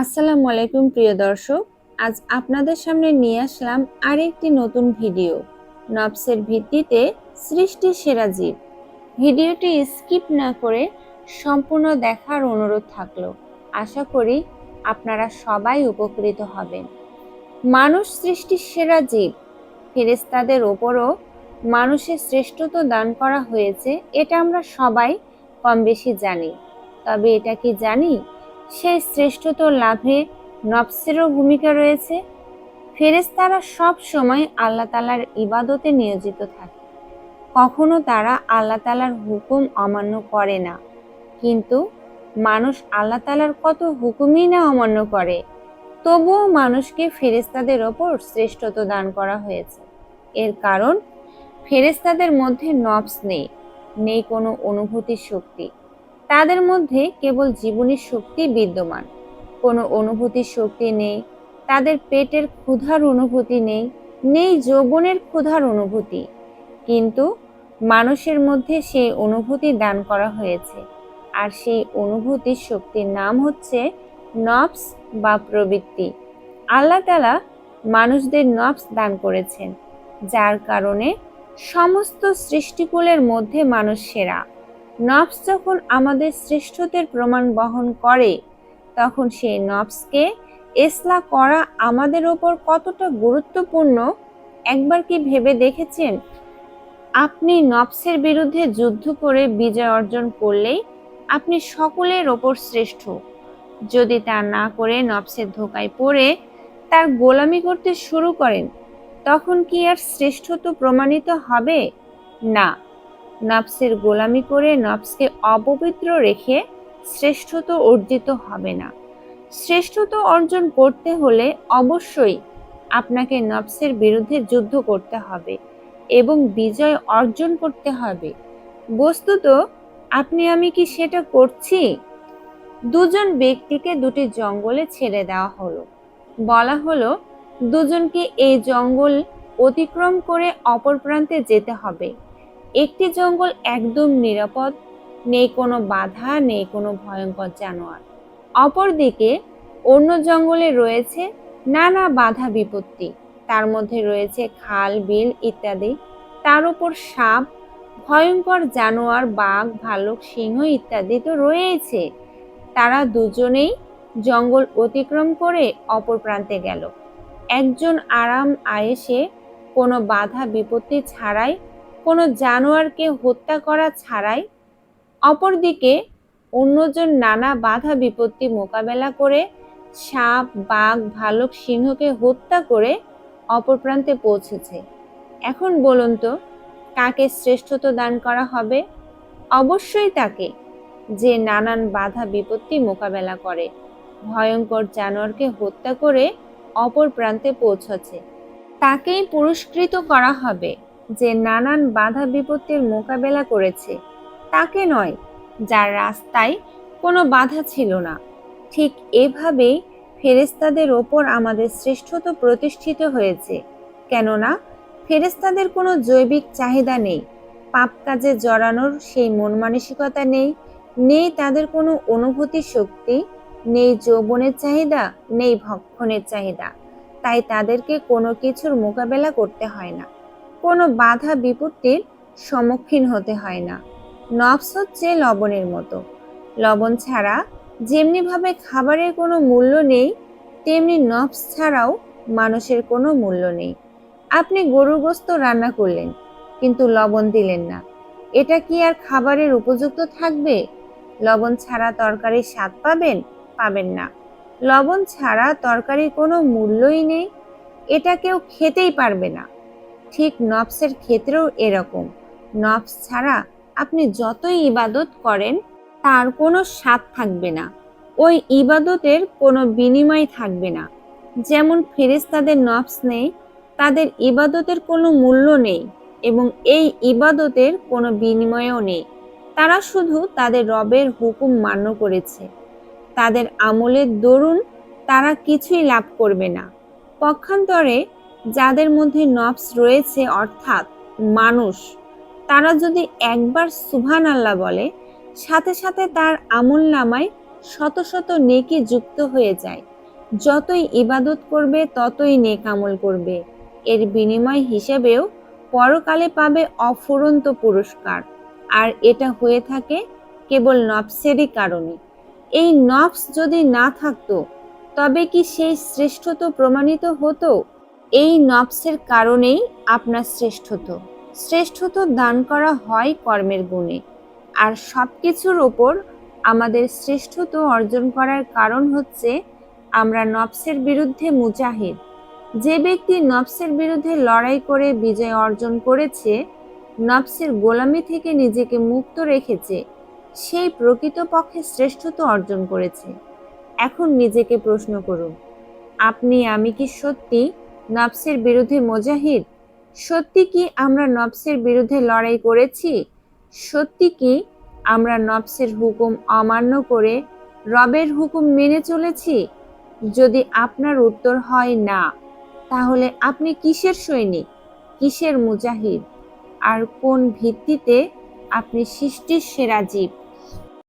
আসসালামু আলাইকুম, প্রিয় দর্শক। আজ আপনাদের সামনে নিয়ে আসলাম আরেকটি নতুন ভিডিও। নবসের ভিত্তিতে সৃষ্টি সেরা জীব। ভিডিওটি স্কিপ না করে সম্পূর্ণ দেখার অনুরোধ থাকল। আশা করি আপনারা সবাই উপকৃত হবেন। মানুষ সৃষ্টির সেরা জীব। ফেরেস্তাদের ওপরও মানুষের শ্রেষ্ঠত্ব দান করা হয়েছে, এটা আমরা সবাই কম বেশি জানি। তবে এটা কি জানি? সেই শ্রেষ্ঠত লাভে নফসেরও ভূমিকা রয়েছে। ফেরেশতারা সব সময় আল্লাহ তালার ইবাদতে নিয়োজিত থাকে। কখনো তারা আল্লাহ তালার হুকুম অমান্য করে না। কিন্তু মানুষ আল্লাহ তালার কত হুকুমই না অমান্য করে, তবুও মানুষকে ফেরেশতাদের ওপর শ্রেষ্ঠত্ব দান করা হয়েছে। এর কারণ, ফেরেশতাদের মধ্যে নফস নেই নেই কোনো অনুভূতির শক্তি। তাদের মধ্যে কেবল জীবনের শক্তি বিদ্যমান। কোনো অনুভূতির শক্তি নেই, তাদের পেটের ক্ষুধার অনুভূতি নেই নেই যৌবনের ক্ষুধার অনুভূতি। কিন্তু মানুষের মধ্যে সেই অনুভূতি দান করা হয়েছে, আর সেই অনুভূতির শক্তির নাম হচ্ছে নফস বা প্রবৃত্তি। আল্লাহ তালা মানুষদের নফস দান করেছেন, যার কারণে সমস্ত সৃষ্টিকুলের মধ্যে মানুষ সেরা। নফস যখন আমাদের শ্রেষ্ঠত্বের প্রমাণ বহন করে, তখন সেই নফসকে এসলা করা আমাদের ওপর কতটা গুরুত্বপূর্ণ? একবার কি ভেবে দেখেছেন? আপনি নফসের বিরুদ্ধে যুদ্ধ করে বিজয় অর্জন করলেই আপনি সকলের ওপর শ্রেষ্ঠ। যদি তা না করে নফসের ধোকায় পড়ে, তার গোলামি করতে শুরু করেন, তখন কি আর শ্রেষ্ঠত্ব প্রমাণিত হবে? না। নফসের গোলামি করে নফসকে অপবিত্র রেখে শ্রেষ্ঠত্ব অর্জিত হবে না। শ্রেষ্ঠত্ব অর্জন করতে হলে অবশ্যই আপনাকে নফসের বিরুদ্ধে যুদ্ধ করতে হবে এবং বিজয় অর্জন করতে হবে। বস্তুত, আপনি আমি কি সেটা করছি? দুজন ব্যক্তিকে দুটি জঙ্গলে ছেড়ে দেওয়া হলো। বলা হলো, দুজনকে এই জঙ্গল অতিক্রম করে অপর প্রান্তে যেতে হবে। একটি জঙ্গল একদম নিরাপদ, নেই কোনো বাধা, নেই কোনো ভয়ঙ্কর জানোয়ার। অপরদিকে অন্য জঙ্গলে রয়েছে নানা বাধা বিপত্তি। তার মধ্যে রয়েছে খাল, বিল ইত্যাদি। তার উপর সাপ, ভয়ঙ্কর জানোয়ার, বাঘ, ভালুক, সিংহ ইত্যাদি তো রয়েছে। তারা দুজনেই জঙ্গল অতিক্রম করে অপর প্রান্তে গেল। একজন আরাম আয়েসে কোনো বাধা বিপত্তি ছাড়াই কোনো জানোয়ারকে হত্যা করা ছাড়াই অপরদিকে অন্যজন নানা বাধা বিপত্তি মোকাবেলা করে সাপ, বাঘ, ভালুক, সিংহকে হত্যা করে অপর প্রান্তে পৌঁছেছে। এখন বলুন তো, কাকে শ্রেষ্ঠত্ব দান করা হবে? অবশ্যই তাকে, যে নানান বাধা বিপত্তি মোকাবেলা করে। ভয়ঙ্কর জানোয়ারকে হত্যা করে অপর প্রান্তে পৌঁছেছে তাকেই পুরস্কৃত করা হবে। যে নানান বাধা বিপত্তির মোকাবেলা করেছে, তাকে নয়, যার রাস্তায় কোনো বাধা ছিল না। ঠিক এভাবেই ফেরেস্তাদের ওপর আমাদের শ্রেষ্ঠত্ব প্রতিষ্ঠিত হয়েছে, কেননা ফেরেস্তাদের কোনো জৈবিক চাহিদা নেই, পাপ কাজে জড়ানোর সেই মন মানসিকতা নেই নেই তাদের কোনো অনুভূতি শক্তি, নেই যৌবনের চাহিদা, নেই ভক্ষণের চাহিদা। তাই তাদেরকে কোনো কিছুর মোকাবেলা করতে হয় না। বাধা বিপত্তির সম্মুখীন হতে হয় না। নফস হচ্ছে লবণের মতো। লবণ ছাড়া যেমনিভাবে খাবারের কোনো মূল্য নেই, তেমনি নফস ছাড়াও মানুষের কোনো মূল্য নেই। আপনি গরুর গোস্ত রান্না করলেন, কিন্তু লবণ দিলেন না। এটা কি আর খাবারের উপযুক্ত থাকবে? লবণ ছাড়া তরকারির স্বাদ পাবেন? পাবেন না। লবণ ছাড়া তরকারির কোনো মূল্যই নেই। এটা কেউ খেতেই পারবে না। ঠিক নফসের ক্ষেত্রেও এরকম। নফস ছাড়া আপনি যতই ইবাদত করেন, তার কোনো স্বাদ থাকবে না। ওই ইবাদতের কোনো বিনিময় থাকবে না। যেমন ফেরেস্তাদের নফস নেই, তাদের ইবাদতের কোনো মূল্য নেই এবং এই ইবাদতের কোনো বিনিময়ও নেই। তারা শুধু তাদের রবের হুকুম মান্য করেছে। তাদের আমলের দরুন তারা কিছুই লাভ করবে না। পক্ষান্তরে যাদের মধ্যে নফস রয়েছে, অর্থাৎ মানুষ, তারা যদি একবার সুভান আল্লাহ বলে, সাথে সাথে তার আমল নামায় শত শত নেকি যুক্ত হয়ে যায়। যতই ইবাদত করবে, ততই নেক আমল করবে। এর বিনিময় হিসেবেও পরকালে পাবে অফুরন্ত পুরস্কার। আর এটা হয়ে থাকে কেবল নফসেরই কারণে। এই নফস যদি না থাকতো, তবে কি সেই শ্রেষ্ঠত্ব প্রমাণিত হতো? এই নফসের কারণেই আপনার শ্রেষ্ঠত্ব। শ্রেষ্ঠত্ব দান করা হয় কর্মের গুণে। আর সব কিছুর ওপর আমাদের শ্রেষ্ঠত্ব অর্জন করার কারণ হচ্ছে আমরা নফসের বিরুদ্ধে মুজাহিদ। যে ব্যক্তি নফসের বিরুদ্ধে লড়াই করে বিজয় অর্জন করেছে, নফসের গোলামি থেকে নিজেকে মুক্ত রেখেছে, সেই প্রকৃতপক্ষে শ্রেষ্ঠত্ব অর্জন করেছে। এখন নিজেকে প্রশ্ন করুন, আপনি, আমি কি সত্যি নফসের বিরুদ্ধে মুজাহিদ? সত্যি কি আমরা নফসের বিরুদ্ধে লড়াই করেছি? সত্যি কি আমরা নফসের হুকুম অমান্য করে রবের হুকুম মেনে চলেছি? যদি আপনার উত্তর হয় না, তাহলে আপনি কিসের সৈনিক? কিসের মুজাহিদ? আর কোন ভিত্তিতে আপনি সৃষ্টির সেরা জীব?